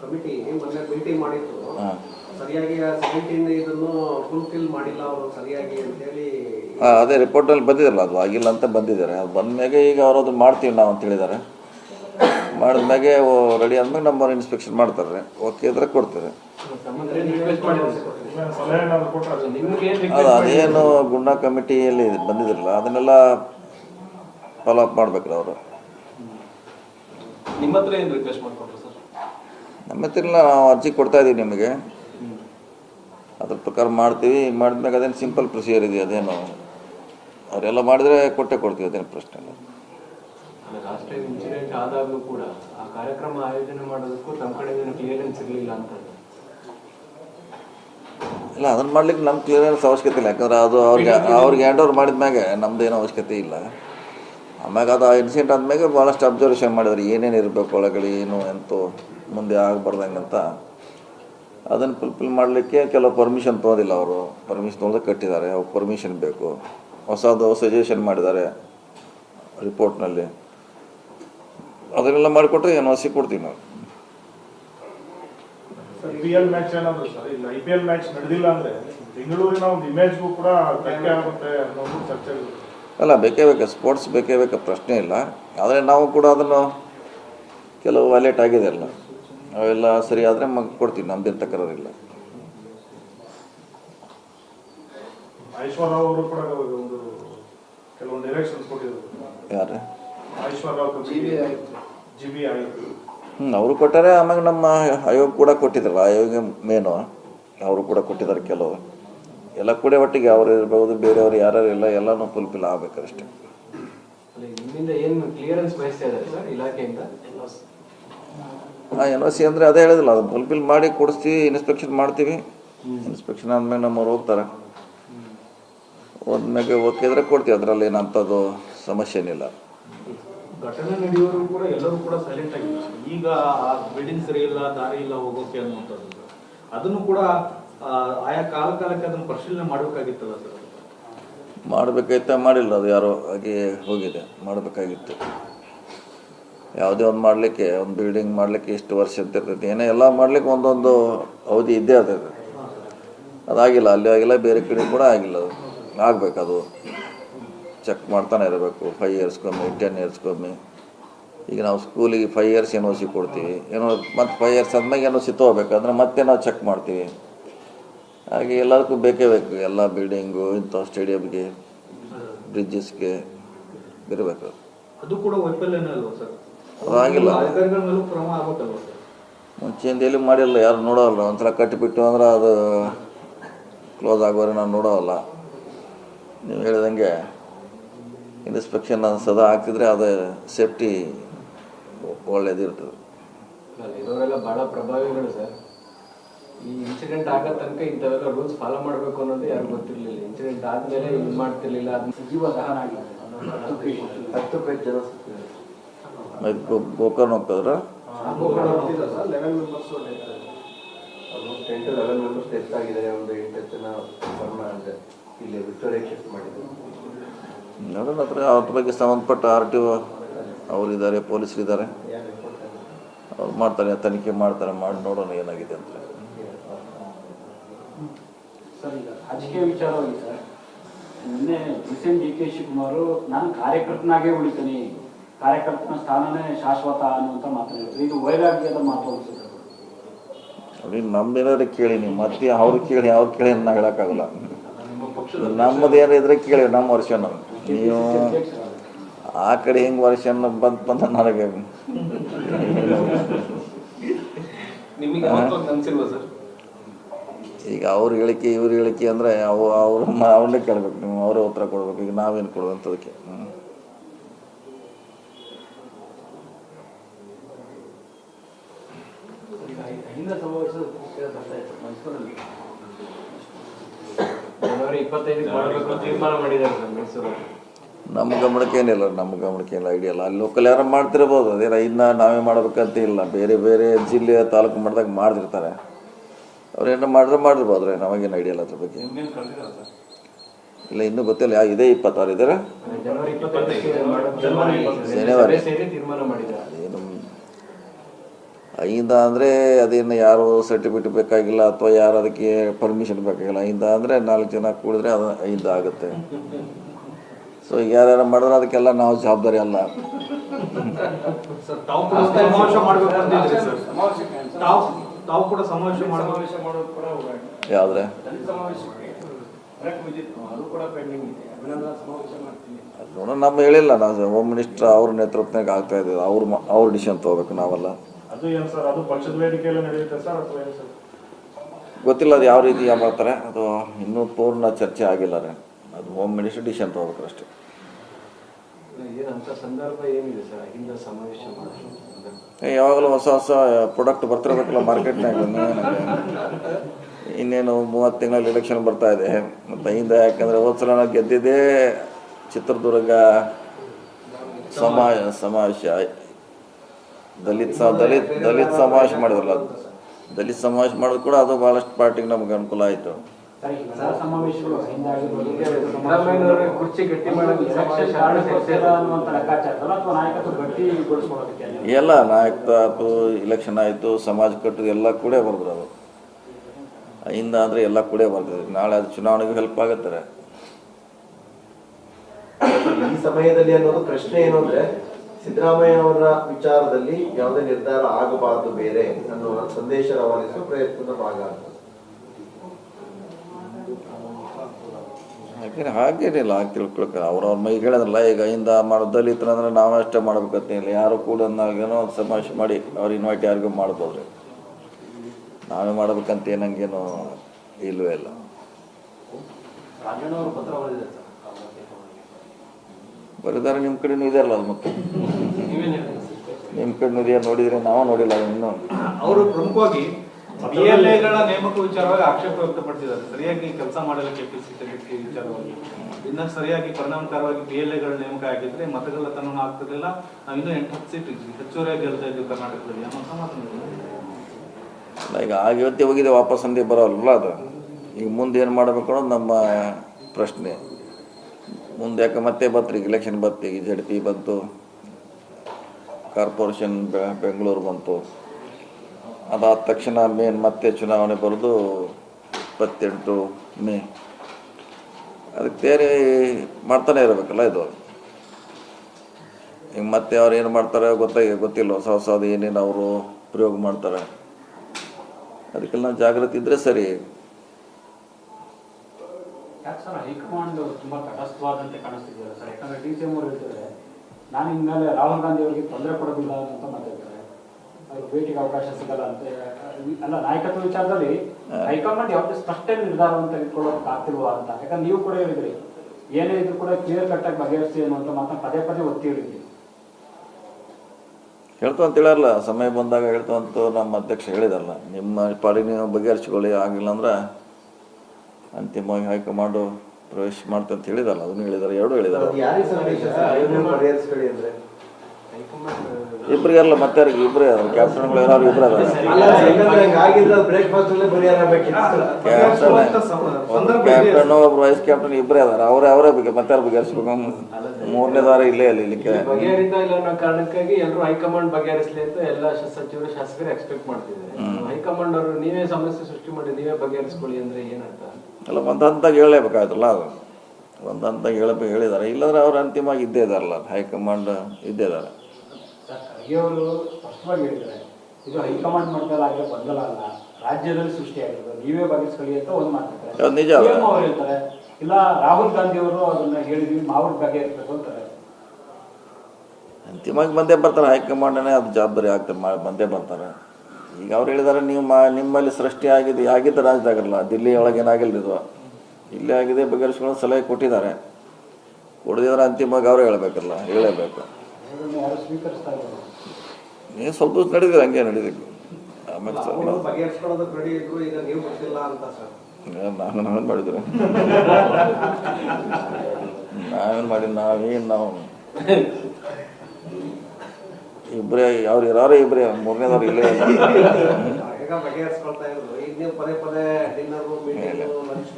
Committee ಮೊನ್ನೆ ಮಾಡಿತ್ತು. ಸರಿಯಾಗಿ ಸೆವೆಂಟೀನ್ ಇದನ್ನು ಫುಲ್ಫಿಲ್ ಮಾಡಿಲ್ಲ ಅವರು ಸರಿಯಾಗಿ ಅಂತೇಳಿ. ಹಾಂ ಅದೇ ರಿಪೋರ್ಟಲ್ಲಿ ಬಂದಿದ್ರಲ್ಲ ಅದು ಆಗಿಲ್ಲ ಅಂತ ಬಂದಿದ್ದಾರೆ. ಅದು ಬಂದ್ಮೇಲೆ ಈಗ ಅವರು ಅದು ಮಾಡ್ತೀವಿ ನಾವು ಅಂತ ಹೇಳಿದ್ದಾರೆ. ಮಾಡಿದ್ಮ್ಯಾಗೆ ರೆಡಿ ಆದ್ಮೇಲೆ ನಮ್ಮ ಇನ್ಸ್ಪೆಕ್ಷನ್ ಮಾಡ್ತಾರೆ. ಓಕೆ ಇದ್ರೆ ಕೊಡ್ತಾರೆ. ಅದು ಅದೇನು ಗುಂಡಾ ಕಮಿಟಿಯಲ್ಲಿ ಬಂದಿದ್ರಲ್ಲ ಅದನ್ನೆಲ್ಲ ಫಾಲೋ ಅಪ್ ಮಾಡ್ಬೇಕ್ರಿ ಅವರು. ನಿಮ್ಮ ಹತ್ರ ಏನು ರಿಕ್ವೆಸ್ಟ್ ಮಾಡ್ಕೊಂಡ್ರು ಸರ್ ನಮ್ಮ ಹತ್ರ ನಾವು ಅರ್ಜಿ ಕೊಡ್ತಾ ಇದೀವಿ ನಿಮಗೆ. ಅದ್ರ ಪ್ರಕಾರ ಮಾಡ್ತೀವಿ. ಮಾಡಿದ್ಮೇಲೆ ಅದೇನು ಸಿಂಪಲ್ ಪ್ರೊಸೀಜರ್ ಇದೆ ಅದೇನು? ಅವರೆಲ್ಲ ಮಾಡಿದ್ರೆ ಕೊಟ್ಟೆ ಕೊಡ್ತೀವಿ ಅದೇನು ಪ್ರಶ್ನೆ ಇಲ್ಲ. ಲಾಸ್ಟ್ ಟೈಮ್ ಇನ್ಸಿಡೆಂಟ್ ಆದಾಗಲೂ ಕೂಡ ಆ ಕಾರ್ಯಕ್ರಮ ಆಯೋಜನೆ ಮಾಡೋದಕ್ಕೂ ತಮ್ಮ ಕಡೆಯಿಂದ ಕ್ಲಿಯರೆನ್ಸ್ ಇರಲಿಲ್ಲ ಅಂತ ಇಲ್ಲ ಅದನ್ನ ಮಾಡ್ಲಿಕ್ಕೆ ನಮ್ಮ ಕ್ಲಿಯರೆನ್ಸ್ ಅವಶ್ಯಕತೆ ಇಲ್ಲ. ಯಾಕಂದ್ರೆ ಅದು ಅವ್ರಿಗೆ ಅವ್ರಿಗೆ ಹ್ಯಾಂಡ್ ಓವರ್ ಮಾಡಿದ್ಮ್ಯಾಗೆ ನಮ್ದು ಏನೋ ಅವಶ್ಯಕತೆ ಇಲ್ಲ. ಆಮ್ಯಾಗ ಅದು ಇನ್ಸಿಡೆಂಟ್ ಆದಮೇಲೆ ಭಾಳಷ್ಟು ಅಬ್ಸರ್ವೇಷನ್ ಮಾಡಿದ್ರು. ಏನೇನು ಇರಬೇಕು ಒಳಗಡೆ, ಏನು ಎಂತೂ ಮುಂದೆ ಆಗಬಾರ್ದಂಗೆ ಅಂತ ಅದನ್ನು ಫುಲ್ಫಿಲ್ ಮಾಡಲಿಕ್ಕೆ ಕೆಲವು ಪರ್ಮಿಷನ್ ತೊಗೊಂಡಿಲ್ಲ ಅವರು. ಪರ್ಮಿಷನ್ ತೊಗೊಂಡು ಕಟ್ಟಿದ್ದಾರೆ. ಅವ್ರು ಪರ್ಮಿಷನ್ ಬೇಕು. ಹೊಸದು ಸಜೆಷನ್ ಮಾಡಿದ್ದಾರೆ ರಿಪೋರ್ಟ್ನಲ್ಲಿ ಅದನ್ನೆಲ್ಲ ಮಾಡಿಕೊಟ್ರೆ ಏನು ಹಸಿ ಕೊಡ್ತೀವಿ ನಾವು. ಬೆಂಗಳೂರಿನ ಒಂದು ಇಮೇಜ್ಗೂ ಕೂಡ ಚರ್ಚೆ ಅಲ್ಲ ಬೇಕೇ ಬೇಕು ಸ್ಪೋರ್ಟ್ಸ್ ಬೇಕೇ ಬೇಕು ಪ್ರಶ್ನೆ ಇಲ್ಲ. ಆದರೆ ನಾವು ಕೂಡ ಅದನ್ನು ಕೆಲವು ವ್ಯಾಲೆಟ್ ಆಗಿದೆ ಅಲ್ಲ. ಅವೆಲ್ಲ ಸರಿ ಆದರೆ ಮಗ ಕೊಡ್ತೀವಿ ನಮ್ದೇನು ತಕರಾರಿಲ್ಲ ಯಾರು? ಹ್ಞೂ ಅವರು ಕೊಟ್ಟರೆ ಆಮೇಲೆ ನಮ್ಮ ಆಯೋಗ ಕೂಡ ಕೊಟ್ಟಿದ್ರಲ್ಲ ಆಯೋಗ ಮೇನು ಅವರು ಕೂಡ ಕೊಟ್ಟಿದ್ದಾರೆ ಕೆಲವು. ಎಲ್ಲ ಕೂಡ ಒಟ್ಟಿಗೆ ಅವರು ಇರ್ಬೋದು ಬೇರೆಯವರು ಯಾರು ಇಲ್ಲ ಎಲ್ಲನೂ ಫುಲ್ಫಿಲ್ ಆಗ್ಬೇಕಷ್ಟೆ. ಹಾಂ ಎನ್ ಒ ಸಿ ಅಂದರೆ ಅದೇ ಹೇಳಿದಿಲ್ಲ ಅದು ಫುಲ್ಫಿಲ್ ಮಾಡಿ ಕೊಡಿಸ್ತೀವಿ ಇನ್ಸ್ಪೆಕ್ಷನ್ ಮಾಡ್ತೀವಿ. ಇನ್ಸ್ಪೆಕ್ಷನ್ ಆದಮೇಲೆ ನಮ್ಮವ್ರು ಹೋಗ್ತಾರೆ. ಹೋದ್ಮೇಲೆ ಓಕೆ ಇದ್ರೆ ಕೊಡ್ತೀವಿ ಅದರಲ್ಲಿ ಏನಂಥದ್ದು ಸಮಸ್ಯೆ ಏನಿಲ್ಲ. ಘಟನೆ ನಡೆಯೋರು ಕೂಡ ಎಲ್ಲರೂ ಕೂಡ ಸೈಲೆಂಟ್ ಆಗಿದ್ರು ಈಗ ಆ ಬಿಲ್ಡಿಂಗ್ ಸರಿ ಇಲ್ಲ ದಾರಿ ಇಲ್ಲ ಹೋಗೋಕೆ ಅನ್ನುವಂಥದ್ದು. ಅದನ್ನು ಕೂಡ ಆಯಾ ಕಾಲ ಕಾಲಕ್ಕೆ ಅದನ್ನು ಪರಿಶೀಲನೆ ಮಾಡಬೇಕಾಗಿತ್ತಲ್ಲ ಸರ್? ಮಾಡಬೇಕಾಯ್ತ? ಮಾಡಿಲ್ಲ. ಅದು ಯಾರೋ ಹಾಗೆ ಹೋಗಿದೆ. ಮಾಡಬೇಕಾಗಿತ್ತು. ಯಾವುದೇ ಒಂದು ಮಾಡಲಿಕ್ಕೆ, ಒಂದು ಬಿಲ್ಡಿಂಗ್ ಮಾಡಲಿಕ್ಕೆ ಇಷ್ಟು ವರ್ಷ ಅಂತ ಇರ್ತೈತಿ. ಏನೇ ಎಲ್ಲ ಮಾಡ್ಲಿಕ್ಕೆ ಒಂದೊಂದು ಅವಧಿ ಇದ್ದೇ ಆಗ್ತೈತೆ ಅದಾಗಿಲ್ಲ. ಅಲ್ಲಿ ಆಗಿಲ್ಲ, ಬೇರೆ ಕಡೆ ಕೂಡ ಆಗಿಲ್ಲ ಅದು. ಆಗ್ಬೇಕದು ಚೆಕ್ ಮಾಡ್ತಾನೆ ಇರಬೇಕು. ಫೈವ್ ಇಯರ್ಸ್ಗೊಮ್ಮೆ ಟೆನ್ ಇಯರ್ಸ್ಗೊಮ್ಮೆ ಈಗ ನಾವು ಸ್ಕೂಲಿಗೆ ಫೈವ್ ಇಯರ್ಸ್ ಏನೋ ಸಿ ಕೊಡ್ತೀವಿ. ಏನೋ ಮತ್ತು ಫೈವ್ ಇಯರ್ಸ್ ಆದ್ಮೇಲೆ ಏನೋ ತೊಗೋಬೇಕಂದ್ರೆ ಮತ್ತೆ ನಾವು ಚೆಕ್ ಮಾಡ್ತೀವಿ. ಹಾಗೆ ಎಲ್ಲದಕ್ಕೂ ಬೇಕೇ ಬೇಕು. ಎಲ್ಲ ಬಿಲ್ಡಿಂಗು ಇಂಥ ಸ್ಟೇಡಿಯಮ್ಗೆ ಬ್ರಿಡ್ಜಸ್ಗೆ ಇರಬೇಕು. ಅದು ಕೂಡ ಸರ್? ಮುಂಚೆಯಿಂದ ಎಲ್ಲಿ ಮಾಡಿಲ್ಲ ಯಾರು ನೋಡೋಲ್ಲ ಒಂಥರ ಕಟ್ಟಿಬಿಟ್ಟು ಅಂದ್ರೆ ಅದು ಕ್ಲೋಸ್ ಆಗೋವರೆ ನಾನು ನೋಡೋಲ್ಲ ನೀವು ಹೇಳಿದಂಗೆ ಇನ್ಸ್ಪೆಕ್ಷನ್ ಸದಾ ಆಗ್ತಿದ್ರೆ ಅದು ಸೇಫ್ಟಿ ಒಳ್ಳೇದಿರ್ತದೆ. ಬಹಳ ಪ್ರಭಾವಿಗಳು ಸರ್. ಈ ಇನ್ಸಿಡೆಂಟ್ ಆಗೋ ತನಕ ಇಂಥವೆಲ್ಲ ರೂಲ್ಸ್ ಫಾಲೋ ಮಾಡಬೇಕು ಅನ್ನೋದು ಯಾರು ಗೊತ್ತಿರಲಿಲ್ಲ. ಇನ್ಸಿಡೆಂಟ್ ಆದ್ಮೇಲೆ ಇದು ಮಾಡ್ತಿರ್ಲಿಲ್ಲ ಅದನ್ನ ಜೀವ ದಹನ ಆಗಿದೆ. ಹತ್ತು ಪೇಜ್ ಜನ Gokarna ಹೋಗ್ತದ್ರ? Eleven members almost ten to eleven members death ಆಗಿದ್ದಾರೆ ಒಂದು ಎಂಟು ಜನ ಆಗಿದೆ ಇಲ್ಲಿ ವಿಕ್ಟೋರಿಯಾ ಶಿಫ್ಟ್ ಮಾಡಿದ್ರು. ನೋಡೋಣ ಹತ್ರ ಅದ್ರ ಬಗ್ಗೆ ಸಂಬಂಧಪಟ್ಟ ಆರ್ ಟಿ ಒ ಅವರಿದ್ದಾರೆ ಪೊಲೀಸರಿದ್ದಾರೆ ಅವ್ರು ಮಾಡ್ತಾರೆ ತನಿಖೆ ಮಾಡ್ತಾರೆ ಮಾಡಿ ನೋಡೋಣ ಏನಾಗಿದೆ ಅಂತ ಸರ್ ಈಗ ರಾಜಕೀಯ ವಿಚಾರವಾಗಿ ಸರ್ ನಿನ್ನೆ ಎಂ ಡಿ ಕೆ ಶಿವಕುಮಾರ್ ನಾನು ಕಾರ್ಯಕರ್ತನಾಗೇ ಉಳಿತೀನಿ. ಕಾರ್ಯಕರ್ತನ ಸ್ಥಾನನೇ ಶಾಶ್ವತ ಅನ್ನುವಂಥ ಮಾತನಾಡಿದ್ರು ಇದು ವೈರಾಗ್ಯದ ಮಾತು ಅನ್ಸುತ್ತೆ ಅವ್ರಿಗೆ ನಮ್ದೇನಾದ್ರೆ ಕೇಳಿ ನೀವು. ಮತ್ತೆ ಅವ್ರು ಕೇಳಿ ಅವ್ರು ಕೇಳಿ ಅಂತ ನಾ ಹೇಳೋಕ್ಕಾಗಲ್ಲ. ನಮ್ಮದು ಏನಾರ ಇದ್ರೆ ಕೇಳಿ ನಮ್ಮ ವರ್ಷನ ನೀವು ಆ ಕಡೆ ಹೆಂಗೆ ವರ್ಷನ ಬಂತ ಅಂತ ನನಗೆ ನಿಮಗೆ ಸರ್? ಈಗ ಅವ್ರ ಹೇಳಿಕೆ ಇವ್ರ ಹೇಳಿಕೆ ಅಂದರೆ ಅವು ಅವ್ರ ಅವ್ರನ್ನೇ ಕೇಳ್ಬೇಕು ನೀವು ಅವರೇ ಉತ್ತರ ಕೊಡ್ಬೇಕು ಈಗ ನಾವೇನು ಕೊಡೋದಂಥದಕ್ಕೆ ಮೈಸೂರಲ್ಲಿ. ನಮ್ಮ ಗಮನಕ್ಕೆ ಏನಿಲ್ಲ ನಮ್ಮ ಗಮನಕ್ಕೆ ಏನಿಲ್ಲ ಐಡಿಯಾ ಇಲ್ಲ. ಅಲ್ಲಿ ಲೋಕಲ್ ಯಾರು ಮಾಡ್ತಿರ್ಬೋದು ಅದೇನ ಇನ್ನು ನಾವೇ ಮಾಡ್ಬೇಕಂತ ಇಲ್ಲ. ಬೇರೆ ಬೇರೆ ಜಿಲ್ಲೆ ತಾಲೂಕು ಮಾಡಿದಾಗ ಮಾಡ್ತಿರ್ತಾರೆ. ಅವ್ರು ಏನೋ ಮಾಡಿದ್ರೆ ಮಾಡಿದ್ರು ರೀ ನಮಗೇನು ಐಡಿಯಾ ಇಲ್ಲ ಅದ್ರ ಬಗ್ಗೆ. ಇಲ್ಲ, ಇನ್ನೂ ಗೊತ್ತಿಲ್ಲ. ಯಾವ ಇದೇ ಇಪ್ಪತ್ತಾರು ಮಾಡೋದು ಶನಿವಾರ. ಅದೇನು ಐದ ಅಂದರೆ ಅದೇನು ಯಾರು ಸರ್ಟಿಫಿಕೇಟ್ ಬೇಕಾಗಿಲ್ಲ ಅಥವಾ ಯಾರು ಅದಕ್ಕೆ ಪರ್ಮಿಷನ್ ಬೇಕಾಗಿಲ್ಲ. ಐದ ಅಂದರೆ ನಾಲ್ಕು ಜನ ಕೂಡಿದ್ರೆ ಅದು ಐದು ಆಗುತ್ತೆ. ಸೊ ಯಾರ್ಯಾರು ಮಾಡಿದ್ರೆ ಅದಕ್ಕೆಲ್ಲ ನಾವು ಜವಾಬ್ದಾರಿ ಅಲ್ಲ. ತಾವು ಕೂಡ ಸಮಾವೇಶ ಸಮಾವೇಶ ಮಾಡೋದು ಕೂಡ ಹೋರಾಟ. ಯಾವುದ್ರೆ? ಸಮಾವೇಶಕ್ಕೆ ನೋಡೋಣ ನಮ್ಮ ಹೇಳಿಲ್ಲ ನಾವು ಹೋಮ್ ಮಿನಿಸ್ಟರ್ ಅವ್ರ ನೇತೃತ್ವನಾಗ ಆಗ್ತಾ ಇದೆ. ಅವ್ರ ಮ- ಅವ್ರ ಡಿಸಿಷನ್ ತಗೋಬೇಕು ನಾವೆಲ್ಲ. ಅದು ಏನ್ ಸರ್ ಅದು ಪಕ್ಷದ ವೇದಿಕೆಯಲ್ಲಿ ನಡೆಯುತ್ತೆ ಸರ್ ಅಥವಾ ಏನು ಸರ್? ಗೊತ್ತಿಲ್ಲ ಅದು ಯಾವ ರೀತಿ ಮಾಡ್ತಾರೆ. ಅದು ಇನ್ನೂ ಪೂರ್ಣ ಚರ್ಚೆ ಆಗಿಲ್ಲ ರೀ. ಅದು ಹೋಮ್ ಮಿನಿಸ್ಟರ್ ಡಿಸಿಷನ್ ತಗೋಬೇಕು ಅಷ್ಟೇ ಸಂದರ್ಭ ಏನಿದೆ ಸರ್ ಹಿಂದೆ ಸಮಾವೇಶ ಮಾಡೋದು? ಯಾವಾಗಲೂ ಹೊಸ ಹೊಸ ಪ್ರಾಡಕ್ಟ್ ಬರ್ತಿರ್ಬೇಕಲ್ಲ ಮಾರ್ಕೆಟ್ನಾಗ ಇನ್ನೇನು ಮೂವತ್ತು ತಿಂಗಳಲ್ಲಿ ಎಲೆಕ್ಷನ್ ಬರ್ತಾ ಇದೆ. ಮತ್ತು ಹಿಂದೆ ಯಾಕಂದರೆ ಹೋದ ಸಲ ನಾವು ಗೆದ್ದಿದ್ದೇ ಚಿತ್ರದುರ್ಗ ಸಮಾಜ ಸಮಾವೇಶ ದಲಿತ ದಲಿತ, ದಲಿತ್ ಸಮಾವೇಶ ಮಾಡಿದ್ರಲ್ಲ ದಲಿತ ಸಮಾವೇಶ ಮಾಡೋದು ಕೂಡ ಅದು ಭಾಳಷ್ಟು ಪಾರ್ಟಿಗೆ ನಮ್ಗೆ ಅನುಕೂಲ ಆಯಿತು. ಸಮಾವೇಶಗಳು ಹಿಂದೆ ಕುರ್ಚಿ ಗಟ್ಟಿ ಮಾಡೋದು? ಎಲ್ಲ ನಾಯಕತ್ವ ಆಯ್ತು ಇಲೆಕ್ಷನ್ ಆಯಿತು ಸಮಾಜ ಕಟ್ಟದು ಎಲ್ಲ ಕೂಡ ಬರ್ದ್ರು ಅದು. ಇಂದ ಅಂದರೆ ಎಲ್ಲ ಕೂಡ ಬರ್ತದೆ. ನಾಳೆ ಅದು ಚುನಾವಣೆಗೆ ಹೆಲ್ಪ್ ಆಗತ್ತಾರೆ. ಈ ಸಮಯದಲ್ಲಿ ಅನ್ನೋದು ಪ್ರಶ್ನೆ ಏನು ಅಂದ್ರೆ ಸಿದ್ದರಾಮಯ್ಯ ಅವರ ವಿಚಾರದಲ್ಲಿ ಯಾವುದೇ ನಿರ್ಧಾರ ಆಗಬಾರದು ಬೇರೆ ಅನ್ನೋ ಸಂದೇಶ ರವಾನಿಸುವ ಪ್ರಯತ್ನದ ಭಾಗ ಯಾಕೆಂದ್ರೆ ಹಾಗೇನಿಲ್ಲ ಹಾಗೆ ತಿಳ್ಕೊಳಕ್ಕೆ ಅವ್ರವ್ರ ಮೈ ಹೇಳಿದ್ರಲ್ಲ ಈಗ ಇಂದ ಮಾಡೋ ದಲಿತರಂದ್ರೆ ನಾವು ಅಷ್ಟೇ ಮಾಡ್ಬೇಕಂತೇನಿಲ್ಲ ಯಾರು ಕೂಡ ಏನೋ ಒಂದು ಸಮಾವೇಶ ಮಾಡಿ ಅವ್ರು ಇನ್ವೈಟ್ ಯಾರಿಗೂ ಮಾಡ್ಬೋದು ರೀ ನಾವೇ ಮಾಡ್ಬೇಕಂತ ಏನಂಗೇನು ಇಲ್ಲವೇ ಇಲ್ಲ. ಬರೀದಾರೆ ನಿಮ್ಮ ಕಡೆನೂ ಇದೆಯಲ್ಲ ಅದು ಮತ್ತೆ? ನಿಮ್ಮ ಕಡೆನೂ ಇದೆಯಾ ನೋಡಿದ್ರೆ ನಾವು ನೋಡಿಲ್ಲ ಇನ್ನೂ. ಅವರು ಪ್ರಮುಖವಾಗಿ ಬಿ ಎಲ್ ಎಗಳ ನೇಮಕ ವಿಚಾರವಾಗಿ ಆಕ್ಷೇಪ ವ್ಯಕ್ತಪಡಿಸಿದ್ದಾರೆ. ಸರಿಯಾಗಿ ಕೆಲಸ ಮಾಡಲು ಕೆಪಿಸಿಸಿ ವಿಚಾರವಾಗಿ. ಇನ್ನ ಸರಿಯಾಗಿ ಪರಿಣಾಮಕಾರವಾಗಿ ಬಿಎಲ್ಎಗಳ ಎಲ್ ಎಗಳ ನೇಮಕ ಆಗಿದ್ರೆ ಮತಗಳ್ಳತನ ಆಗ್ತಿರ್ಲಿಲ್ಲ ನಾವು ಇನ್ನೂ ಎಂಟು ಹತ್ತು ಸೀಟ್ ಹೆಚ್ಚುವರಿಯಾಗಿ ಗೆಲ್ತಾ ಇದ್ದೀವಿ ಕರ್ನಾಟಕದಲ್ಲಿ. ಅನ್ನೋ ಮಾತನಾಡಿದ್ದಾರೆ ಈಗ ಆಗ ಇವತ್ತೇ ಹೋಗಿದೆ ವಾಪಸ್ ಅಂದೇ ಬರೋಲ್ಲ ಅದು? ಈಗ ಮುಂದೆ ಏನು ಮಾಡಬೇಕು ಅನ್ನೋದು ನಮ್ಮ ಪ್ರಶ್ನೆ. ಮುಂದೆ ಯಾಕೆ ಮತ್ತೆ ಬತ್ತು ಈಗ ಇಲೆಕ್ಷನ್ ಬತ್ತು ಈಗ ಜಡ್ ಪಿ ಬಂತು ಕಾರ್ಪೊರೇಷನ್ ಬೆ- ಬೆಂಗಳೂರು ಬಂತು. ಅದಾದ ತಕ್ಷಣ ಮೇನ್ ಮತ್ತೆ ಚುನಾವಣೆ ಬರೋದು ಇಪ್ಪತ್ತೆಂಟು ಮೇ. ಅದಕ್ಕೆ ತಯಾರಿ ಮಾಡ್ತಾನೆ ಇರಬೇಕಲ್ಲ ಇದು. ಈಗ ಮತ್ತೆ ಅವ್ರು ಏನು ಮಾಡ್ತಾರೆ ಗೊತ್ತಾಗಿ ಗೊತ್ತಿಲ್ಲ, ಹೊಸ ಹೊಸದು ಏನೇನು ಅವರು ಪ್ರಯೋಗ ಮಾಡ್ತಾರೆ. ಅದಕ್ಕೆಲ್ಲ ಜಾಗೃತಿ ಇದ್ರೆ ಸರಿ. ತುಂಬಾ ಸರ್ ಅವರು ಹೇಳ್ತಿದ್ದಾರೆ, ನಾನು ರಾಹುಲ್ ಗಾಂಧಿ ಅವರಿಗೆ ತೊಂದರೆ ಕೊಡೋದಿಲ್ಲ ಅಂತ ಮಾತಾಡ್ತಾರೆ. ಭೇಟಿಗೆ ಅವಕಾಶ ಸಿಗಲ್ಲ ಅಂತ ಅಲ್ಲ ನಾಯಕತ್ವ ವಿಚಾರದಲ್ಲಿ ಹೈಕಮಾಂಡ್ ಯಾವುದೇ ಸ್ಪಷ್ಟ ನಿರ್ಧಾರವನ್ನು ತೆಗೆದುಕೊಳ್ಳೋಕೆ ಆಗ್ತಿಲ್ವಾ ಅಂತ. ಯಾಕಂದ್ರೆ ನೀವು ಕೂಡ ಹೇಳಿದ್ರಿ ಏನೇ ಇದ್ರು ಕೂಡ ಕ್ಲಿಯರ್ ಕಟ್ ಆಗಿ ಬಗೆಹರಿಸಿ ಅನ್ನುವಂತ ಮಾತನ್ನ ಪದೇ ಪದೇ ಒತ್ತಿ ಹೇಳಿದ್ರಿ ಹೇಳ್ತು ಅಂತ ಹೇಳಲ್ಲ ಸಮಯ ಬಂದಾಗ ಹೇಳ್ತು ಅಂತ ನಮ್ಮ ಅಧ್ಯಕ್ಷ ಹೇಳಿದಲ್ಲ ನಿಮ್ಮ ಪಾಡಿ ನೀವು ಬಗೆಹರಿಸಿಕೊಳ್ಳಿ ಆಗಿಲ್ಲ ಅಂದ್ರೆ ಅಂತಿಮವಾಗಿ ಹೈಕಮಾಂಡು ಪ್ರವೇಶ ಮಾಡ್ತಂತ ಅಂತ ಹೇಳಿದಲ್ಲ ಅದನ್ನು ಹೇಳಿದಾರೆ ಎರಡು ಹೇಳಿದಾರೆ. ಅದು ಪರಿಹರಿಸ್ಕೊಳ್ಳಿ ಅಂದ್ರೆ? ಮತ್ತೆ ಯಾರಿಗೆ ಇಬ್ಬರೇ ಅದಾರೆ? ಕ್ಯಾಪ್ಟನ್ಗಳು ಯಾರು ಇಬ್ಬರೇ ಅಲ್ಲ ಅಲ್ಲೇ ಆಗ್ಬೇಕಿತ್ತು ಕ್ಯಾಪ್ಟನ್ ಒಬ್ರು ವೈಸ್ ಕ್ಯಾಪ್ಟನ್ ಇಬ್ಬರೇ ಅದಾರ. ಅವರೇ ಅವರೇ ಬಗ್ಗೆ ಮತ್ತೆ ಯಾರು ಬಗೆಹರಿಸ್ಬೇಕು? ಮೂರನೇ ದಾರ ಇಲ್ಲೇ ಅಲ್ಲಿ ಇಲ್ಲಿ ಕಾರಣಕ್ಕಾಗಿ ಎಲ್ಲರೂ ಹೈಕಮಾಂಡ್ ಬಗೆಹರಿಸಲಿ ಅಂತ ಎಲ್ಲ ಸಚಿವರು ಶಾಸಕರು ಎಕ್ಸ್ಪೆಕ್ಟ್ ಮಾಡ್ತಿದ್ದಾರೆ. ಹೈಕಮಾಂಡ್ ಅವರು ನೀವೇ ಸಮಸ್ಯೆ ಸೃಷ್ಟಿ ಮಾಡಿ ನೀವೇ ಬಗೆಹರಿಸ್ಕೊಳ್ಳಿ ಅಂದ್ರೆ ಏನಂತ? ಅಲ್ಲ ಒಂದು ಹಂತಾಗ ಹೇಳಲೇಬೇಕಾಯ್ತಲ್ಲ ಅದು. ಒಂದು ಹಂತಾಗಿ ಹೇಳಬೇಕು ಹೇಳಿದ್ದಾರೆ ಇಲ್ಲಾಂದ್ರೆ ಅವ್ರು ಅಂತಿಮವಾಗಿ ಇದ್ದೇ ಇದಾರಲ್ಲ ಹೈಕಮಾಂಡ್ ಇದ್ದೇ ಇದ್ದಾರೆ ಅವರು ಸ್ಪಷ್ಟವಾಗಿ ಹೇಳಿದ್ದಾರೆ ಇದು ಹೈಕಮಾಂಡ್ ಮಟ್ಟದಲ್ಲಾಗಿರೋ ಗೊಂದಲ ಅಲ್ಲ ರಾಜ್ಯದಲ್ಲಿ ಸೃಷ್ಟಿಯಾಗಿರೋದು ನೀವೇ ಬಗೆಹರಿಸ್ಕೊಳ್ಳಿ ಅಂತ ಒಂದು ಮಾತಾಡ್ತಾರೆ ನಿಜ? ಅವ್ರು ಹೇಳ್ತಾರೆ ಇಲ್ಲ ರಾಹುಲ್ ಗಾಂಧಿ ಅವರು ಅದನ್ನ ಹೇಳಿದ್ವಿ ಮಾವುಡ್ ಬಗೆಹರಿಸಬೇಕು ಅಂತಾರೆ. ಅಂತಿಮವಾಗಿ ಬಂದೇ ಬರ್ತಾರೆ ಹೈಕಮಾಂಡನೇ ಅದು ಜವಾಬ್ದಾರಿ ಆಗ್ತದೆ ಮಾ ಬಂದೇ ಬರ್ತಾರೆ. ಈಗ ಅವ್ರು ಹೇಳಿದಾರೆ ನೀವು ಮಾ ನಿಮ್ಮಲ್ಲಿ ಸೃಷ್ಟಿ ಆಗಿದೆ ಆಗಿದ್ದ ರಾಜ್ಯದಾಗಲ್ಲ ದಿಲ್ಲಿ ಒಳಗೆ ಏನಾಗಿಲ್ಲ ಇದು. ಇಲ್ಲೇ ಆಗಿದೆ ಬಗೆಹರಿಸ್ಕೊಳ್ಳೋ ಸಲಹೆ ಕೊಟ್ಟಿದ್ದಾರೆ. ಕೊಡದಿದ್ರೆ ಅಂತಿಮವಾಗಿ ಅವರು ಹೇಳಬೇಕಲ್ಲ ಹೇಳಬೇಕು ಅದನ್ನ ಯಾರು ಸ್ವೀಕರಿಸ್ತಾ ಇದ್ದಾರೆ ನೀವು ಸ್ವಲ್ಪ ದಿವಸ ನಡೆದಿದೆ ಹಂಗೆ ನಡೆದಿದ್ದು ಆಮೇಲೆ ಸ್ವಲ್ಪ ಅವರು ಬಗೆಹರಿಸ್ಕೊಳ್ಳೋದಕ್ಕೆ ರೆಡಿ ಇದ್ರು ಈಗ ನೀವು ಗೊತ್ತಿಲ್ಲ ಅಂತ ಸರ್. ನಾನು ನಾವೇನು ಮಾಡಿದ್ರು? ನಾವೇನು ಮಾಡಿ ನಾವೇನು ನಾವು? ಇಬ್ಬರೇ ಅವ್ರು ಇರೋರೇ ಇಬ್ಬರೇ ಮೂರನೇದವ್ರು ಇಲ್ಲೇ ಇಲ್ಲ ಈಗ ಬಗೆಹರಿಸ್ಕೊಳ್ತಾ ಇದ್ರು. ಈಗ ನೀವು ಪದೇ ಪದೇ ಡಿನ್ನರ್ ಬೆಳಗಾದಾಗ ಲಂಚ್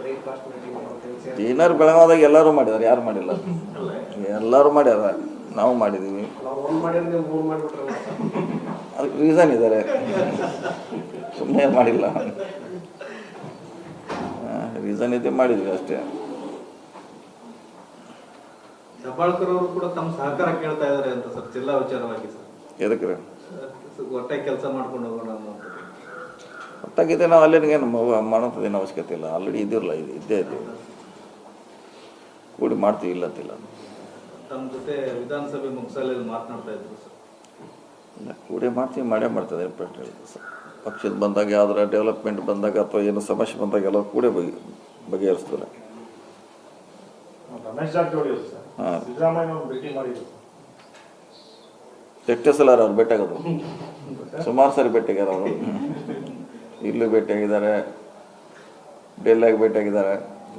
ಬ್ರೇಕ್ಫಾಸ್ಟ್ ಮೀಟಿಂಗು ಅಂತ ಹೇಳಿ ಸೇರಿ ಡಿನ್ನರ್ ಬೆಳಗಾವದಾಗ ಎಲ್ಲರೂ ಮಾಡಿದಾರೆ ಯಾರು ಮಾಡಿಲ್ಲ? ಎಲ್ಲರೂ ಮಾಡ್ಯಾರ. ನಾವು ಮಾಡಿದ್ದೀವಿ ಅದಕ್ಕೆ ರೀಸನ್ ಇದ್ದಾರೆ ಸುಮ್ಮನೆ ಮಾಡಿಲ್ಲ. ರೀಸನ್ ಇದೆ ಮಾಡಿದ್ವಿ ಅಷ್ಟೇ. ಹೆಬ್ಬಾಳ್ಕರ್ ಅವರು ಕೂಡ ತಮ್ಮ ಸಹಕಾರ ಕೇಳ್ತಾ ಇದಾರೆ ಅಂತ ಸರ್ ಜಿಲ್ಲಾ ವಿಚಾರವಾಗಿ ಸರ್. ಎದಕ್ಕೆ ಒಟ್ಟಾಗಿ ಕೆಲಸ ಮಾಡ್ಕೊಂಡು ಹೋಗೋಣ ಗೊತ್ತಾಗಿದೆ ನಾವು ಅಲ್ಲಿಗೆ ಮಾಡೋಂಥದ್ದೇನು ಅವಶ್ಯಕತೆ ಇಲ್ಲ. ಆಲ್ರೆಡಿ ಇದಿರಲ್ಲ ಇದು ಇದ್ದೇ ಇದ್ದೀವಿ ಕೂಡಿ ಮಾಡ್ತೀವಿ ಇಲ್ಲ ಅಂತಿಲ್ಲ ತಮ್ಮ ಜೊತೆ ವಿಧಾನಸಭೆ ಮುಗಿಸಲಲ್ಲಿ ಮಾತನಾಡ್ತಾ ಇದ್ರು ಸರ್. ಇಲ್ಲ ಕೂಡಿ ಮಾಡ್ತೀವಿ ಮಾಡೇ ಮಾಡ್ತದೆ ಪ್ರಶ್ನೆ ಸರ್. ಪಕ್ಷದ ಬಂದಾಗ ಯಾವ್ದಾರ ಡೆವಲಪ್ಮೆಂಟ್ ಬಂದಾಗ ಅಥವಾ ಏನು ಸಮಸ್ಯೆ ಬಂದಾಗ ಎಲ್ಲ ಕೂಡೇ ಬಗೆ ಬಗೆಹರಿಸ್ತಾರೆ ಎಷ್ಟೇ ಸಲ ಅವ್ರು ಭೇಟಿಯಾಗೋದು. ಸುಮಾರು ಸರಿ ಭೇಟಿಯಾಗ್ಯಾರ ಅವರು. ಇಲ್ಲೂ ಭೇಟಿಯಾಗಿದ್ದಾರೆ. ಡೆಲ್ಲಿಯಾಗಿ ಭೇಟಿಯಾಗಿದ್ದಾರೆ.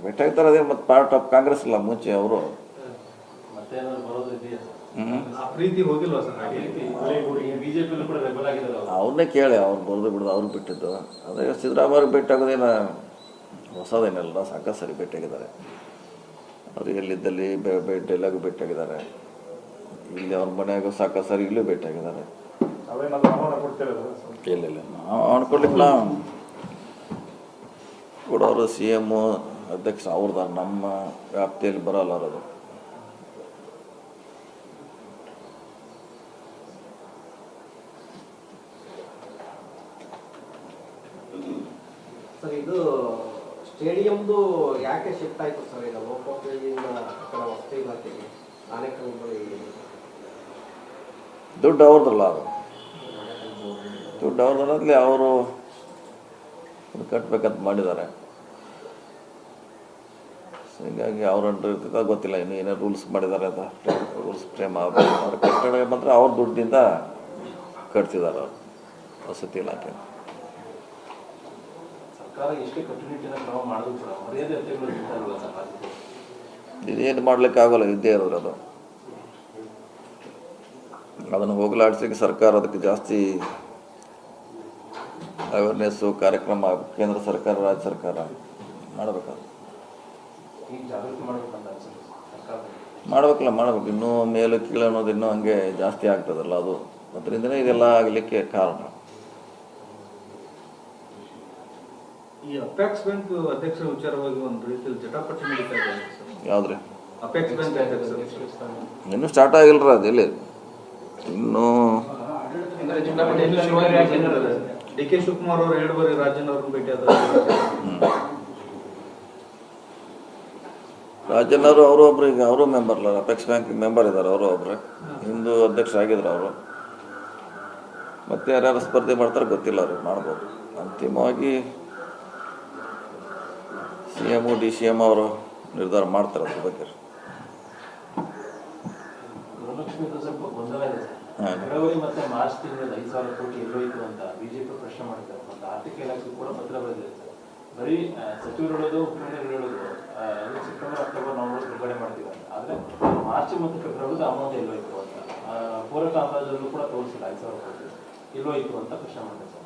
ಭೇಟಿಯಾಗ್ತಾರೆ ಅದೇ ಮತ್ತು ಪಾರ್ಟ್ ಆಫ್ ಕಾಂಗ್ರೆಸ್ ಇಲ್ಲ ಮುಂಚೆ ಅವರು ಹ್ಞೂ ಆ ಪ್ರೀತಿ ಹೋಗಿಲ್ವಾ ಸರ್ ಹಾಗೆ ಅವ್ರನ್ನೇ ಕೇಳಿ ಅವ್ರು ಬರೆದು ಬಿಡೋದು ಅವ್ರು ಬಿಟ್ಟಿದ್ದು. ಅದೇ ಸಿದ್ದರಾಮಯ್ಯ ಭೇಟಿ ಹೊಸದೇನೆಲ್ಲ ಸಾಕ ಸಾಕಷ್ಟು ಸರಿ ಭೇಟಿಯಾಗಿದ್ದಾರೆ. ಅವ್ರು ಎಲ್ಲಿದ್ದಲ್ಲಿ ಬೆ ಎಲ್ಲಾಗೂ ಭೇಟಿಯಾಗಿದ್ದಾರೆ. ಇಲ್ಲಿ ಅವ್ರ ಮನೆಯಾಗ ಸಾಕಷ್ಟು ಸರಿ? ಇಲ್ಲೂ ಭೇಟಿಯಾಗಿದ್ದಾರೆ ಇಲ್ಲ. ಇಲ್ಲ ನಾವು ಕೂಡ ಕೊಡೋರು ಸಿ ಎಮ್ಮು ಅಧ್ಯಕ್ಷ ಅವ್ರದ ನಮ್ಮ ವ್ಯಾಪ್ತಿಯಲ್ಲಿ ಬರೋಲ್ಲ ಅದು ಸರ್ ಇದು ಸ್ಟೇಡಿಯಮ್ದು ಯಾಕೆ ಶಿಫ್ಟ್ ಆಯಿತು ಸರ್ ಈಗ ಲೋಕೋಪಯೋಗಿಯಿಂದ ವಸ್ತು ಇಲಾಖೆಗೆ ದುಡ್ಡು ಅವ್ರದ್ದಲ್ಲ ಅದು. ದುಡ್ಡು ಅವ್ರದ್ರಲ್ಲಿ ಅವರು ಕಟ್ಟಬೇಕಂತ ಮಾಡಿದ್ದಾರೆ. ಹೀಗಾಗಿ ಅವ್ರ ಇರ್ತದೆ ಗೊತ್ತಿಲ್ಲ. ಇನ್ನು ಏನೇ ರೂಲ್ಸ್ ಮಾಡಿದ್ದಾರೆ ಅಂತ. ರೂಲ್ಸ್ ಫ್ರೇಮ್ ಅವ್ರ ಕಟ್ಟಡ ಮಾತ್ರ ಅವ್ರ ದುಡ್ಡಿಂದ ಕಟ್ತಿದ್ದಾರೆ ಅವರು ವಸತಿ ಇಲಾಖೆ. ಸರ್ಕಾರ ಎಷ್ಟೇ ಕಟ್ಟುನಿಟ್ಟಿನ ಮಾಡಿದ್ರು ಕೂಡ ಮರ್ಯಾದೆ ಇದೇನು ಮಾಡ್ಲಿಕ್ಕೆ ಆಗೋಲ್ಲ ಇದ್ದೇ ಇರೋದು ಅದು. ಅದನ್ನು ಹೋಗಲಾಡಿಸಲಿಕ್ಕೆ ಸರ್ಕಾರ ಅದಕ್ಕೆ ಜಾಸ್ತಿ ಅವೇರ್ನೆಸ್ಸು ಕಾರ್ಯಕ್ರಮ ಕೇಂದ್ರ ಸರ್ಕಾರ ರಾಜ್ಯ ಸರ್ಕಾರ ಮಾಡಬೇಕಾದ್ರೆ ಸರ್ಕಾರದಲ್ಲಿ. ಮಾಡ್ಬೇಕಲ್ಲ ಮಾಡ್ಬೇಕು. ಇನ್ನೂ ಮೇಲು ಕೀಳು ಅನ್ನೋದು ಇನ್ನೂ ಹಂಗೆ ಜಾಸ್ತಿ ಆಗ್ತದಲ್ಲ ಅದು. ಅದರಿಂದನೇ ಇದೆಲ್ಲ ಆಗಲಿಕ್ಕೆ ಕಾರಣ. ಈ ಅಪೆಕ್ಸ್ ಬ್ಯಾಂಕ್ ಅಧ್ಯಕ್ಷರ ವಿಚಾರವಾಗಿ ಒಂದು ರೀತಿಯಲ್ಲಿ ಜಟಾಪಟಿ ನಡೀತಾ ಇದೆ ಯಾವ್ದ್ರಿ? ಅಪೆಕ್ಸ್ ಬ್ಯಾಂಕ್ ಅಧ್ಯಕ್ಷ ಇನ್ನೂ ಸ್ಟಾರ್ಟ್ ಆಗಿಲ್ಲರ ಅದು ಎಲ್ಲಿ? ಇನ್ನೂ ಡಿ ಕೆ ಶಿವಕುಮಾರ್ ಅವರು ಎರಡು ಬಾರಿ ರಾಜನ್ ಅವ್ರನ್ನ ಭೇಟಿ ಆದ ರಾಜನವರು ಅವರು ಒಬ್ರು ಈಗ ಅವರು ಮೆಂಬರ್ ಅಲ್ಲ ಅಪೆಕ್ಸ್ ಬ್ಯಾಂಕ್ ಮೆಂಬರ್ ಇದ್ದಾರೆ ಅವರು ಒಬ್ರು. ಹಿಂದೂ ಅಧ್ಯಕ್ಷರಾಗಿದ್ರು ಅವರು. ಮತ್ತೆ ಯಾರ್ಯಾರು ಸ್ಪರ್ಧೆ ಮಾಡ್ತಾರೆ ಗೊತ್ತಿಲ್ಲ ಅವ್ರಿಗೆ ಮಾಡ್ಬೋದು. ಅಂತಿಮವಾಗಿ C M D C M ಅವರು ನಿರ್ಧಾರ ಮಾಡ್ತಾರೆ ಅದ್ರ ಬಗ್ಗೆ. ಬರೀ ಸಚಿವರು ಹೇಳೋದು ಮುಖ್ಯಮಂತ್ರಿಗಳು ಹೇಳೋದು ಸೆಪ್ಟೆಂಬರ್ ಅಕ್ಟೋಬರ್ ನವೆಂಬರ್ ಬಿಡುಗಡೆ ಮಾಡ್ತೀವಿ ಅಂತ ಆದರೆ ಮಾರ್ಚ್ ಮತ್ತು ಫೆಬ್ರವರಿ ಅಮೌಂಟ್ ಎಲ್ಲೋಯ್ತು ಅಂತ. ಪೂರಕ ಅಂದಾಜಲ್ಲೂ ಕೂಡ ತೋರಿಸಿಲ್ಲ. ಐದು ಸಾವಿರ ಕೋಟಿ ಎಲ್ಲೋಯ್ತು ಅಂತ ಪ್ರಶ್ನೆ ಮಾಡಿದೆ ಸರ್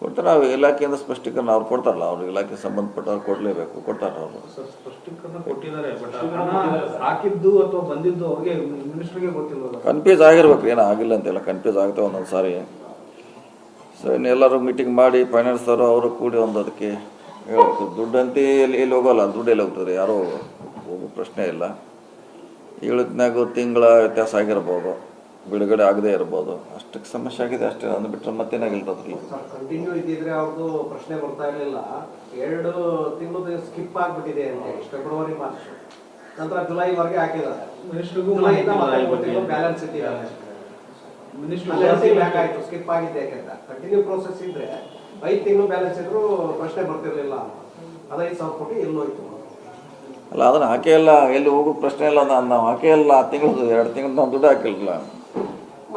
ಕೊಡ್ತಾರೆ ನಾವು ಇಲಾಖೆಯಿಂದ ಸ್ಪಷ್ಟೀಕರಣ ಅವ್ರು ಕೊಡ್ತಾರಲ್ಲ ಅವ್ರ ಇಲಾಖೆ ಸಂಬಂಧಪಟ್ಟವ್ರು ಕೊಡಲೇಬೇಕು ಕೊಡ್ತಾರೆ ಅವರು. ಅವ್ರಿಗೆ ಕನ್ಫ್ಯೂಸ್ ಆಗಿರ್ಬೇಕು ಏನೋ ಆಗಿಲ್ಲ ಅಂತೆಲ್ಲ ಕನ್ಫ್ಯೂಸ್ ಆಗ್ತಾವೆ ಒಂದೊಂದು ಸಾರಿ. ಸೊ ಇನ್ನೆಲ್ಲರೂ ಮೀಟಿಂಗ್ ಮಾಡಿ ಫೈನಾನ್ಸ್ ಅವರು ಅವರು ಕೂಡಿ ಒಂದು ಅದಕ್ಕೆ ಹೇಳ್ಬೇಕು. ದುಡ್ಡಂತೆ ಎಲ್ಲಿ ಎಲ್ಲಿ ಹೋಗೋಲ್ಲ ದುಡ್ಡು ಎಲ್ಲಿ ಹೋಗ್ತದೆ ಯಾರೋ ಹೋಗೋ ಪ್ರಶ್ನೆ ಇಲ್ಲ. ಏಳತ್ನಾಗ ತಿಂಗಳ ವ್ಯತ್ಯಾಸ ಆಗಿರ್ಬೋದು. ಬಿಡುಗಡೆ ಆಗದೇ ಇರ್ಬೋದು. ಅಷ್ಟಕ್ಕೆ ಸಮಸ್ಯೆ ಆಗಿದೆ ಅಷ್ಟೇ. ಅಂದು ಬಿಟ್ಟರೆ ಮತ್ತೇನಾಗಿಲ್ಲ ಸರ್ ಕಂಟಿನ್ಯೂ ಇದ್ದಿದ್ರೆ ಅವ್ರದ್ದು ಪ್ರಶ್ನೆ ಬರ್ತಾ ಇರಲಿಲ್ಲ. ಎರಡು ತಿಂಗಳು ಸ್ಕಿಪ್ ಆಗ್ಬಿಟ್ಟಿದೆ ಅಂತ ಫೆಬ್ರವರಿ ಮಾರ್ಚ್ ನಂತರ ಜುಲೈವರೆಗೆ ಹಾಕಿದ್ದಾರೆ. ಮಿನಿಸ್ಟರ್ಗೂ. ಬ್ಯಾಲೆನ್ಸ್ ಇಟ್ಟಿದ್ದಾರೆ. ಮಿನಿಸ್ಟರ್ ಬ್ಯಾಕ್ ಆಯ್ತು ಸ್ಕಿಪ್ ಆಗಿದೆ ಯಾಕೆಂತ. ಕಂಟಿನ್ಯೂ ಪ್ರೋಸೆಸ್ ಇದ್ರೆ ಐದು ತಿಂಗಳು ಬ್ಯಾಲೆನ್ಸ್ ಇದ್ರು ಪ್ರಶ್ನೆ ಬರ್ತಿರ್ಲಿಲ್ಲ. ಅದೈದು ಸಾವಿರ ಕೋಟಿ ಎಲ್ಲೋಯ್ತು ಅಲ್ಲ ಅದನ್ನು ಹಾಕೇ ಇಲ್ಲ. ಎಲ್ಲಿ ಹೋಗೋ ಪ್ರಶ್ನೆ ಇಲ್ಲ ನಾನು ನಾವು ಹಾಕೇ ಇಲ್ಲ. ಆ ತಿಂಗಳು ಎರಡು ತಿಂಗಳು ನಾವು ದುಡ್ಡು ಹಾಕಿಲ್ಲ.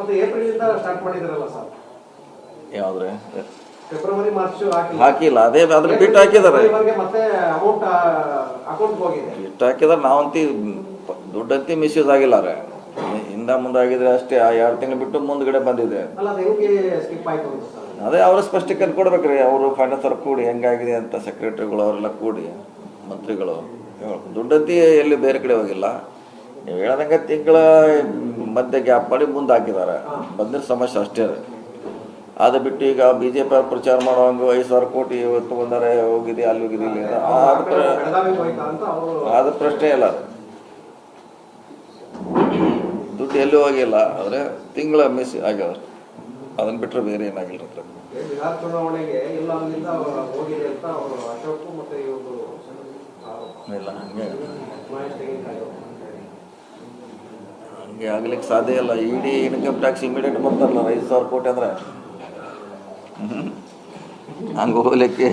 ಮತ್ತೆ ಏಪ್ರಿಲ್ ಇಂದ ಸ್ಟಾರ್ಟ್ ಮಾಡಿದ್ರಲ್ಲ ಸರ್ ಯಾವ್ದ್ರೆ? ಫೆಬ್ರವರಿ ಮಾರ್ಚ್ ಹಾಕಿಲ್ಲ. ಅದೇ ಅದ್ರ ಬಿಟ್ಟು ಹಾಕಿದಾರೆ ಮತ್ತೆ ಅಮೌಂಟ್ ಅಕೌಂಟ್ ಹೋಗಿದೆ. ಎಷ್ಟು ಹಾಕಿದ್ರೆ ನಾವಂತಿ ದುಡ್ಡಂತಿ ಮಿಸ್ಯೂಸ್ ಆಗಿಲ್ಲ ಹಿಂದೆ ಹಿಂದ ಮುಂದೆ ಆಗಿದ್ರೆ ಅಷ್ಟೇ ಆ ಎರಡು ತಿಂಗಳು ಬಿಟ್ಟು ಮುಂದ್ಗಡೆ ಬಂದಿದೆ. ಅದು ಅವರು ಸ್ಪಷ್ಟೀಕರಣ ಕೊಡ್ಬೇಕ್ರಿ ಅವರು ಫೈನಾನ್ಸ್ ಅವ್ರು ಕೂಡಿ ಹೆಂಗಾಗಿದೆ ಅಂತ ಸೆಕ್ರೆಟರಿಗಳು ಅವರೆಲ್ಲ ಕೂಡಿ ಮಂತ್ರಿಗಳು ದುಡ್ಡಂತಿ ಎಲ್ಲಿ ಬೇರೆ ಕಡೆ ಹೋಗಿಲ್ಲ. ನೀವು ಹೇಳ್ದಂಗೆ ತಿಂಗಳ ಮಧ್ಯೆ ಗ್ಯಾಪ್ ಮಾಡಿ ಮುಂದೆ ಹಾಕಿದ್ದಾರೆ ಬಂದಿರೋ ಸಮಸ್ಯೆ ಅಷ್ಟೇ ರೀ ಅದು ಬಿಟ್ಟು ಈಗ ಬಿ ಜೆ ಪಿ ಪ್ರಚಾರ ಮಾಡುವಂಗೆ ಐದು ಸಾವಿರ ಕೋಟಿ ತೊಗೊಂಡಾರೆ ಹೋಗಿದೆ ಅಲ್ಲಿ ಹೋಗಿದೆ ಇಲ್ಲಿ. ಅದು ಪ್ರಶ್ನೆ ಇಲ್ಲ ದುಡ್ಡು ಎಲ್ಲೂ ಹೋಗಿಲ್ಲ ಆದರೆ ತಿಂಗಳ ಮಿಸ್ ಆಗ್ಯಾವ ಅದನ್ನು ಬಿಟ್ಟರೆ ಬೇರೆ ಏನಾಗಿಲ್ಲ ಇಲ್ಲ ಅಲ್ಲಿಂದ ಹೋಗಿದೆ ಅಂತ ಅವರು ಅಶೋಕ್ ಮತ್ತೆ ಇವರು ಇಲ್ಲ ಹಂಗೆ ಮಹೇಶ್ ತೆಂಗಿನಕಾಯಿ ಹಂಗೆ ಆಗ್ಲಿಕ್ಕೆ ಸಾಧ್ಯ ಇಲ್ಲ. ಇಡೀ ಇನ್ಕಮ್ ಟ್ಯಾಕ್ಸ್ ಇಮಿಡಿಯೇಟ್ ಬರ್ತಾರಲ್ಲ ಐದು ಸಾವಿರ ಕೋಟಿ ಅಂದ್ರೆ. ಹಂಗೆ ಹೋಗ್ಲಿಕ್ಕೆ.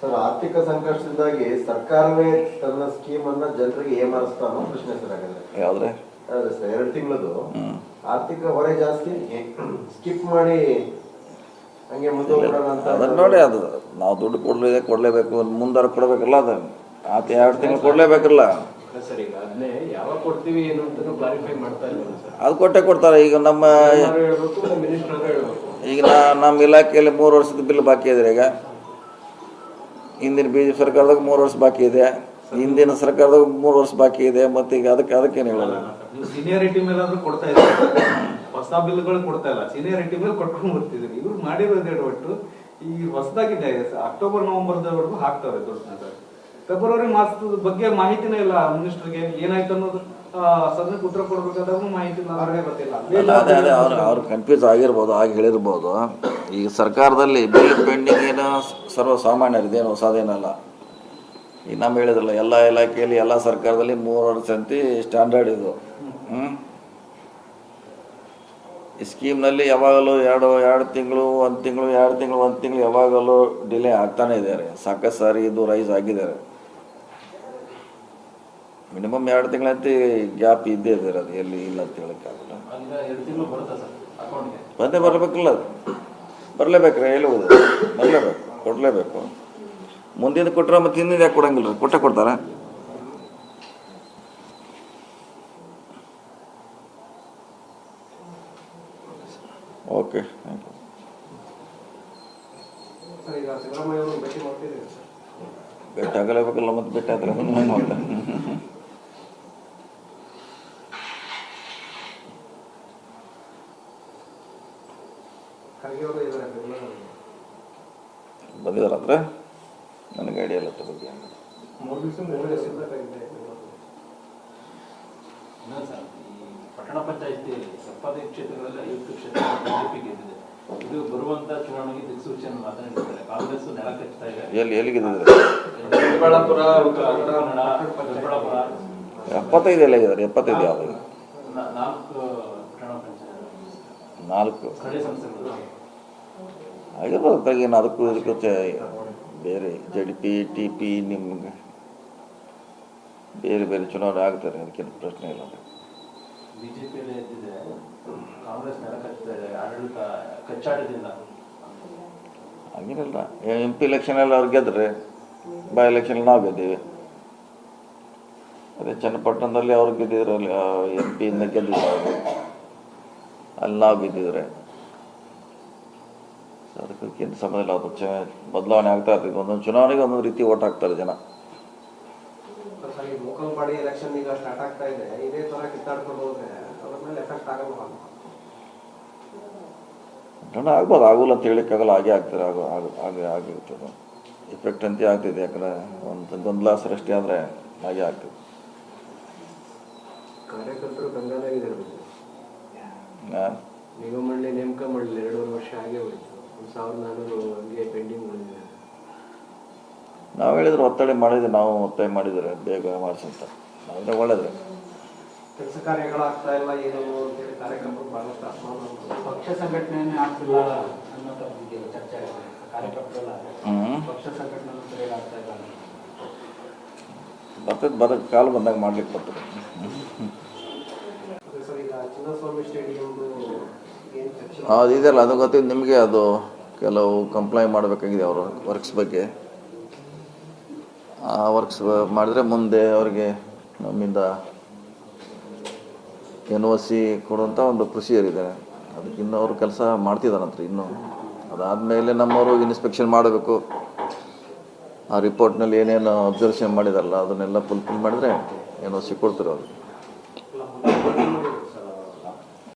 ಸರ್ ಆರ್ಥಿಕ ಸಂಕಷ್ಟದಿಂದಾಗಿ ಸರ್ಕಾರವೇ ತನ್ನ ಸ್ಕೀಮ್ ಅನ್ನ ಜನರಿಗೆ ಏಮಾರಿಸ್ತಾ ಅನ್ನೋ ಪ್ರಶ್ನೆ ಸರ್ ಹಾಗಾದ್ರೆ. ಯಾವುದ್ರೆ? ಸರ್ ಎರಡು ತಿಂಗಳದು? ಆರ್ಥಿಕ ಹೊರೆ ಜಾಸ್ತಿ. ಸ್ಕಿಪ್ ಮಾಡಿ ಹಂಗೆ ಮುಂದೆ ಅಂತ ಅದನ್ನ ನೋಡಿ ಅದು. ನಾವು ದುಡ್ಡು ಕೊಡ್ಲೇ ಕೊಡಲೇಬೇಕು ಮುಂದಾರ ಕೊಡಬೇಕಲ್ಲ ಅದು ಆತ ಎರಡು ತಿಂಗಳು ಕೊಡಲೇಬೇಕಲ್ಲ. ಸರ್ ಈಗ ಅದನ್ನೇ ಯಾವಾಗ ಕೊಡ್ತೀವಿ ಏನು ಅಂತನು ಕ್ಲಾರಿಫೈ ಮಾಡ್ತಾ ಇಲ್ಲ ಸರ್. ಅದು ಕೊಟ್ಟೆ ಕೊಡ್ತಾರೆ. ಈಗ ನಮ್ಮ ಹೇಳ್ಬೇಕು ಮಿನಿಸ್ಟರ್ ಅವರು ಹೇಳ್ಬೇಕು. ಈಗ ನಾ ನಮ್ಮ ಇಲಾಖೆಯಲ್ಲಿ ಮೂರು ವರ್ಷದ ಬಿಲ್ ಬಾಕಿ ಇದೆ ಈಗ. ಹಿಂದಿನ ಬಿ ಜೆ ಪಿ ಸರ್ಕಾರದಾಗ ಮೂರು ವರ್ಷ ಬಾಕಿ ಇದೆ. ಹಿಂದಿನ ಸರ್ಕಾರದಾಗ ಮೂರು ವರ್ಷ ಬಾಕಿ ಇದೆ. ಮತ್ತೆ ಈಗ ಅದಕ್ಕೆ ಅದಕ್ಕೇನು ಹೇಳೋದು? ನೀವು ಸೀನಿಯಾರಿಟಿ ಮೇಲೆ ಕೊಡ್ತಾ ಇದ್ದೀರಿ? ಹೊಸ ಬಿಲ್ಗಳು ಕೊಡ್ತಾ ಇಲ್ಲ. ಸೀನಿಯಾರಿಟಿ ಮೇಲೆ ಕೊಟ್ಕೊಂಡು ಬರ್ತಿದ್ರು ಇವ್ರು ಮಾಡಿರೋದು ಒಟ್ಟು. ಈ ಹೊಸದಾಗಿದೆ ಅಕ್ಟೋಬರ್ ನವೆಂಬರ್ದವರೆಗೂ ಹಾಕ್ತಾರೆ ದುಡ್ಡನ್ನ ಫೆಬ್ರವರಿ ಮಾಸದ ಬಗ್ಗೆ ಮಾಹಿತಿನೇ ಇಲ್ಲ ಮಿನಿಸ್ಟರ್ಗೆ ಏನಾಯ್ತು ಅನ್ನೋದು ಅದೇ ಅದೇ, ಅವ್ರು ಕನ್ಫ್ಯೂಸ್ ಆಗಿರ್ಬೋದು ಆಗಿ ಹೇಳಿರ್ಬೋದು. ಈಗ ಸರ್ಕಾರದಲ್ಲಿ ಬಿಲ್ ಪೆಂಡಿಂಗ್ ಏನೋ ಸರ್ವಸಾಮಾನ್ಯರಿದೆ ಹೊಸದೇನಲ್ಲ ಈಗ ನಮ್ಮ ಹೇಳಿದ್ರಲ್ಲ, ಎಲ್ಲ ಇಲಾಖೆಯಲ್ಲಿ, ಎಲ್ಲ ಸರ್ಕಾರದಲ್ಲಿ ಮೂರು ಸಂತಿ ಸ್ಟ್ಯಾಂಡರ್ಡ್ ಇದು. ಈ ಸ್ಕೀಮ್ನಲ್ಲಿ ಯಾವಾಗಲೂ ಎರಡು ಎರಡು ತಿಂಗಳು, ಒಂದು ತಿಂಗಳು, ಎರಡು ತಿಂಗಳು, ಒಂದು ತಿಂಗಳು ಯಾವಾಗಲೂ ಡಿಲೇ ಆಗ್ತಾನೆ ಇದ್ದಾರೆ ಸಾಕಷ್ಟು ಸಾರಿ ಇದು ರೈಸ್ ಆಗಿದ್ದಾರೆ. ಮಿನಿಮಮ್ ಎರಡು ತಿಂಗಳಂತೆ ಗ್ಯಾಪ್ ಇದ್ದೇ ಇದೆ ಅದು ಎಲ್ಲಿ ಇಲ್ಲ ಅಂತ ಹೇಳೋಕ್ಕಾಗಲ್ಲ ಬಂದೇ ಬರಬೇಕಲ್ಲ ಅದು. ಬರಲೇಬೇಕ್ರೆ ಹೇಳುವುದು. ಬರಲೇಬೇಕು ಕೊಡಲೇಬೇಕು. ಮುಂದಿನ ಕೊಟ್ಟರೆ ಮತ್ತೆ ಹಿಂದಿನ ಯಾಕೆ ಕೊಡಂಗಿಲ್ಲ ಕೊಟ್ಟೆ ಕೊಡ್ತಾರ? ಓಕೆ ಥ್ಯಾಂಕ್ ಯು ಭೇಟಿ ಆಗಲೇಬೇಕಲ್ಲ ಮತ್ತೆ ಭೇಟಿ ಆದರೆ ಹೆಂಗೆ ಮಾಡ್ತಾರೆ ಖರ್ಗೆ ಅವರು ಇದ್ದಾರೆ ಬೆಂಗಳೂರಲ್ಲಿ ಬಂದಿದ್ದಾರೆ ಅಂದರೆ ನನಗೆ ಐಡಿಯಾ ಇಲ್ಲ ಅದ್ರ ಬಗ್ಗೆ ಮೂರು ದಿವಸ ಮೂರು ದಿವಸದಿಂದ ಕರೀತಾರೆ ಬೆಂಗಳೂರಲ್ಲಿ. ಇನ್ನೊಂದು ಸರ್ ಈ ಪಟ್ಟಣ ಪಂಚಾಯತಿ ಎಪ್ಪತ್ತೈದು ಕ್ಷೇತ್ರಗಳಲ್ಲಿ ಐವತ್ತು ಕ್ಷೇತ್ರ ಬಿಜೆಪಿ ಗೆದ್ದಿದೆ. ಇದು ಬರುವಂತ ಚುನಾವಣೆಗೆ ದಿಕ್ಸೂಚಿಯನ್ನು ಮಾತನಾಡಿದ್ದಾರೆ. ಕಾಂಗ್ರೆಸ್ ನೆಲ ಕಚ್ತಾ ಇದೆ. ಎಲ್ಲಿ ಎಲ್ಲಿಗೆ ದೊಡ್ಡಬಳ್ಳಾಪುರ ಕನ್ನಡ ದೊಡ್ಡಬಳ್ಳಾಪುರ ಎಪ್ಪತ್ತೈದು ಎಲ್ಲ ಇದ್ದಾರೆ. ಎಪ್ಪತ್ತೈದು ಯಾವುದು ನಾ- ನಾಲ್ಕು ಪಟ್ಟಣ ಪಂಚಾಯತ್ ನಾಲ್ಕು. ಆಗಿರ್ಬೋದು ಏನು ಅದಕ್ಕೂ ಇದಕ್ಕೂ ಚೆ- ಬೇರೆ ಜಡ್ ಪಿ ಟಿ ಪಿ ನಿಮ್ಗೆ ಬೇರೆ ಬೇರೆ ಚುನಾವಣೆ ಆಗ್ತಾರೆ ಅದಕ್ಕೇನು ಪ್ರಶ್ನೆ ಇಲ್ಲ. ಹಂಗಿರಲ್ಲ. ಹಂಗೇನಿಲ್ಲ ಎಂ ಪಿ ಎಲೆಕ್ಷನಲ್ಲಿ ಅವ್ರು ಗೆದ್ರೆ ಬೈ ಎಲೆಕ್ಷನ್ ನಾವು ಗೆದ್ದೀವಿ. ಅದೇ ಚನ್ನಪಟ್ಟಣದಲ್ಲಿ ಅವ್ರು ಗೆದ್ದಿದ್ರಲ್ಲಿ ಎಂ ಪಿಯಿಂದ ಗೆದ್ದಿದ್ರು ಅವರು. ಅಲ್ಲಿ ನಾವು ಬಿದ್ದಿದ್ರೆ. ಅದಕ್ಕೆ ಸಂಬಂಧ ಇಲ್ಲ ಅದು ಬದಲಾವಣೆ ಆಗ್ತಾ ಇರ್ತದೆ ಒಂದೊಂದು ಚುನಾವಣೆಗೆ ಒಂದೊಂದು ರೀತಿ ಓಟ್ ಹಾಕ್ತಾರೆ ಜನ. ಆಗ್ಬೋದು. ಆಗೋಲ್ಲ ಅಂತ ಹೇಳಿಕ್ಕಾಗಲ್ಲ. ಹಾಗೆ ಆಗ್ತಾರೆ. ಆಗೋ ಆಗ- ಹಾಗೆ ಆಗಿರ್ತದೆ ಎಫೆಕ್ಟ್ ಅಂತ ಆಗ್ತಿದೆ. ಯಾಕಂದರೆ ಒಂದು ಗೊಂದಲ ಸೃಷ್ಟಿ ಆದರೆ ಹಾಗೆ ಆಗ್ತದೆ. ಆ, ನಿಗಮ ಮಂಡಳಿ ನೇಮಕ ಮಾಡಲಿಲ್ಲ ಎರಡೂವರೆ ವರ್ಷ ಹಾಗೆ ಹೋಯಿತು. ಒಂದು ಸಾವಿರದ ನಾನ್ನೂರು ಹಂಗೆ ಪೆಂಡಿಂಗ್ ಉಳಿದಿದೆ ನಾವು ಹೇಳಿದ್ರೆ ಒತ್ತಡ ಮಾಡಿದ್ರೆ ನಾವು ಒತ್ತಾಯ ಮಾಡಿದರೆ ಬೇಗ ಮಾಡಿಸಂತ ಆದರೆ ಒಳ್ಳೇದ್ರೆ. ಕೆಲಸ ಕಾರ್ಯಗಳಾಗ್ತಾ ಇಲ್ಲ ಏನು ಅಂತೇಳಿ ಕಾರ್ಯಕರ್ತರು ಬಹಳಷ್ಟು ಅಸಮಾಧಾನ ಪಕ್ಷ ಸಂಘಟನೆಯನ್ನೇ ಆಗ್ತಿಲ್ಲ ಅನ್ನೋ ಬಗ್ಗೆ ಚರ್ಚೆ ಆಗಿದೆ. ಕಾರ್ಯಕರ್ತರೆಲ್ಲ ಹ್ಞೂ ಪಕ್ಷ ಸಂಘಟನೆ ಸರಿಯಾಗಿ ಆಗ್ತಾ ಇಲ್ಲ ಬರ್ತದೆ ಬರ ಕಾಲು ಬಂದಾಗ ಮಾಡ್ಲಿಕ್ಕೆ ಬರ್ತದೆ ಅದೇ ಸರ್ ಈಗ ಚಿನ್ನಸ್ವಾಮಿ ಸ್ಟೇಡಿಯಂದು ಏನು ಚರ್ಚೆ ಅದು ಇದೆಯಲ್ಲ ಅದು ಗೊತ್ತಿದ್ದು ನಿಮಗೆ ಅದು ಕೆಲವು ಕಂಪ್ಲೈ ಮಾಡಬೇಕಾಗಿದೆ ಅವರು ವರ್ಕ್ಸ್ ಬಗ್ಗೆ. ಆ ವರ್ಕ್ಸ್ ಮಾಡಿದ್ರೆ ಮುಂದೆ ಅವರಿಗೆ ನಮ್ಮಿಂದ ಎನ್ ಒ ಸಿ ಕೊಡುವಂಥ ಒಂದು ಪ್ರೊಸೀಜರ್ ಇದೆ ಅದಕ್ಕೆ ಇನ್ನೂ ಅವರು ಕೆಲಸ ಮಾಡ್ತಿದ್ದಾರಂತ್ರಿ ಇನ್ನೂ. ಅದಾದಮೇಲೆ ನಮ್ಮವರು ಇನ್ಸ್ಪೆಕ್ಷನ್ ಮಾಡಬೇಕು. ಆ ರಿಪೋರ್ಟ್ನಲ್ಲಿ ಏನೇನು ಅಬ್ಸರ್ವೇಷನ್ ಮಾಡಿದಾರಲ್ಲ, ಅದನ್ನೆಲ್ಲ ಫುಲ್ಫಿಲ್ ಮಾಡಿದ್ರೆ ಸಿ ಕೊಡ್ತಾರೆ ಅವರು.